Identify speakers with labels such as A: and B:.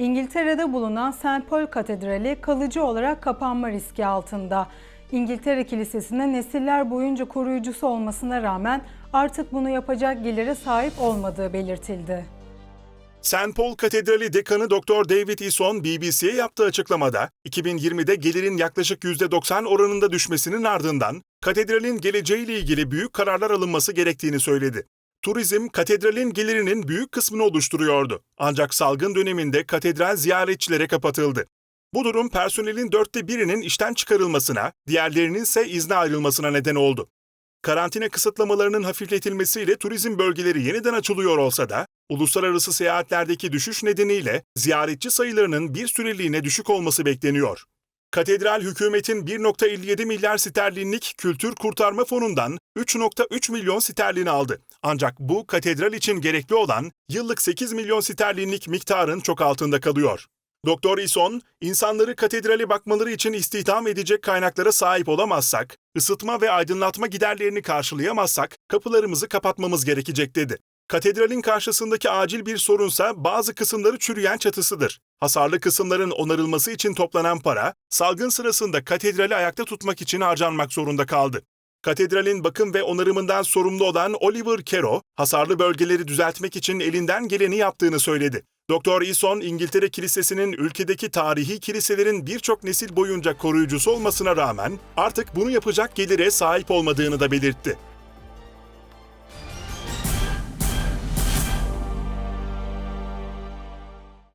A: İngiltere'de bulunan St. Paul Katedrali kalıcı olarak kapanma riski altında. İngiltere Kilisesi'nin nesiller boyunca koruyucusu olmasına rağmen artık bunu yapacak gelire sahip olmadığı belirtildi.
B: St. Paul Katedrali Dekanı Dr. David Eason BBC'ye yaptığı açıklamada 2020'de gelirin yaklaşık %90 oranında düşmesinin ardından katedralin geleceğiyle ilgili büyük kararlar alınması gerektiğini söyledi. Turizm, katedralin gelirinin büyük kısmını oluşturuyordu. Ancak salgın döneminde katedral ziyaretçilere kapatıldı. Bu durum personelin dörtte birinin işten çıkarılmasına, diğerlerinin ise izne ayrılmasına neden oldu. Karantina kısıtlamalarının hafifletilmesiyle turizm bölgeleri yeniden açılıyor olsa da, uluslararası seyahatlerdeki düşüş nedeniyle ziyaretçi sayılarının bir süreliğine düşük olması bekleniyor. Katedral hükümetin 1.57 milyar sterlinlik kültür kurtarma fonundan 3.3 milyon sterlin aldı. Ancak bu katedral için gerekli olan yıllık 8 milyon sterlinlik miktarın çok altında kalıyor. Doktor Ison, insanları katedrale bakmaları için istihdam edecek kaynaklara sahip olamazsak, ısıtma ve aydınlatma giderlerini karşılayamazsak kapılarımızı kapatmamız gerekecek dedi. Katedralin karşısındaki acil bir sorunsa bazı kısımları çürüyen çatısıdır. Hasarlı kısımların onarılması için toplanan para, salgın sırasında katedrali ayakta tutmak için harcanmak zorunda kaldı. Katedralin bakım ve onarımından sorumlu olan Oliver Kero, hasarlı bölgeleri düzeltmek için elinden geleni yaptığını söyledi. Doktor Eason, İngiltere Kilisesi'nin ülkedeki tarihi kiliselerin birçok nesil boyunca koruyucusu olmasına rağmen artık bunu yapacak gelire sahip olmadığını da belirtti.